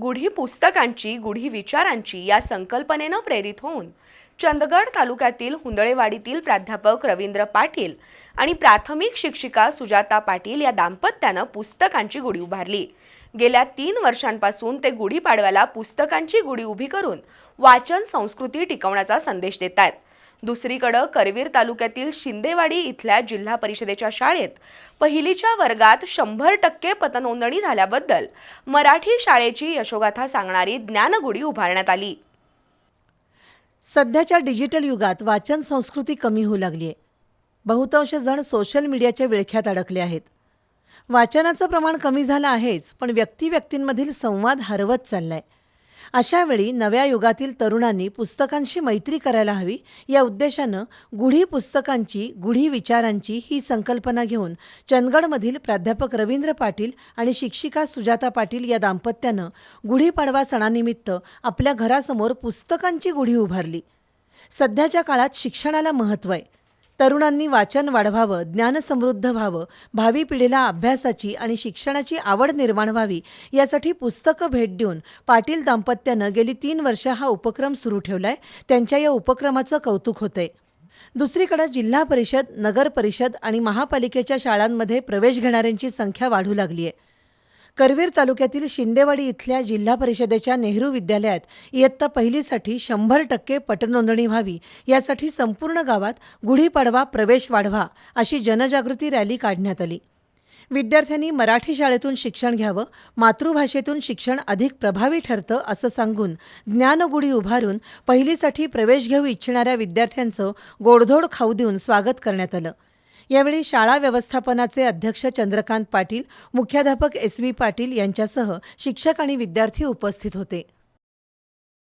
गुढी पुस्तकांची गुढी विचारांची या संकल्पनेनं प्रेरित होऊन चंदगड तालुक्यातील हुंदळेवाडीतील प्राध्यापक रवींद्र पाटील आणि प्राथमिक शिक्षिका सुजाता पाटील या दाम्पत्यानं पुस्तकांची गुढी उभारली. गेल्या तीन वर्षांपासून ते गुढीपाडव्याला पुस्तकांची गुढी उभी करून वाचन संस्कृती टिकवण्याचा संदेश देत आहेत दुसरीकडं करवीर तालुक्यातील शिंदेवाडी इथल्या जिल्हा परिषदेच्या शाळेत पहिलीच्या वर्गात शंभर टक्के पतनोंदणी झाल्याबद्दल मराठी शाळेची यशोगाथा सांगणारी ज्ञानगुढी उभारण्यात आली. सध्याच्या डिजिटल युगात वाचन संस्कृती कमी होऊ लागली आहे बहुतांश जण सोशल मीडियाच्या विळख्यात अडकले आहेत. वाचनाचं प्रमाण कमी झालं आहेच पण व्यक्ती व्यक्तींमधील संवाद हरवत चाललाय. अशावेळी नव्या युगातील तरुणांनी पुस्तकांशी मैत्री करायला हवी. या उद्देशानं गुढी पुस्तकांची गुढी विचारांची ही संकल्पना घेऊन चंदगडमधील प्राध्यापक रवींद्र पाटील आणि शिक्षिका सुजाता पाटील या दाम्पत्यानं गुढीपाडवा सणानिमित्त आपल्या घरासमोर पुस्तकांची गुढी उभारली. सध्याच्या काळात शिक्षणाला महत्त्व आहे. तरुणांनी वाचन वाढवावं ज्ञानसमृद्ध व्हावं भावी पिढीला अभ्यासाची आणि शिक्षणाची आवड निर्माण व्हावी यासाठी पुस्तकं भेट देऊन पाटील दाम्पत्यानं गेली तीन वर्ष हा उपक्रम सुरू ठेवलाय. त्यांच्या या उपक्रमाचं कौतुक होतंय. दुसरीकडे जिल्हा परिषद नगर परिषद आणि महापालिकेच्या शाळांमध्ये प्रवेश घेणाऱ्यांची संख्या वाढू लागली आहे करवीर तालुक्यातील शिंदेवाडी इथल्या जिल्हा परिषदेच्या नेहरू विद्यालयात इयत्ता पहिलीसाठी शंभर टक्के पटनोंदणी व्हावी. यासाठी संपूर्ण गावात गुढीपाडवा प्रवेश वाढवा अशी जनजागृती रॅली काढण्यात आली. विद्यार्थ्यांनी मराठी शाळेतून शिक्षण घ्यावं मातृभाषेतून शिक्षण अधिक प्रभावी ठरतं असं सांगून ज्ञानगुढी उभारून पहिलीसाठी प्रवेश घेऊ इच्छिणाऱ्या विद्यार्थ्यांचं गोडधोड खाऊ देऊन स्वागत करण्यात आलं. यावेळी शाळा व्यवस्थापनाचे अध्यक्ष चंद्रकांत पाटील मुख्याध्यापक एस व्ही पाटील यांच्यासह शिक्षक आणि विद्यार्थी उपस्थित होते.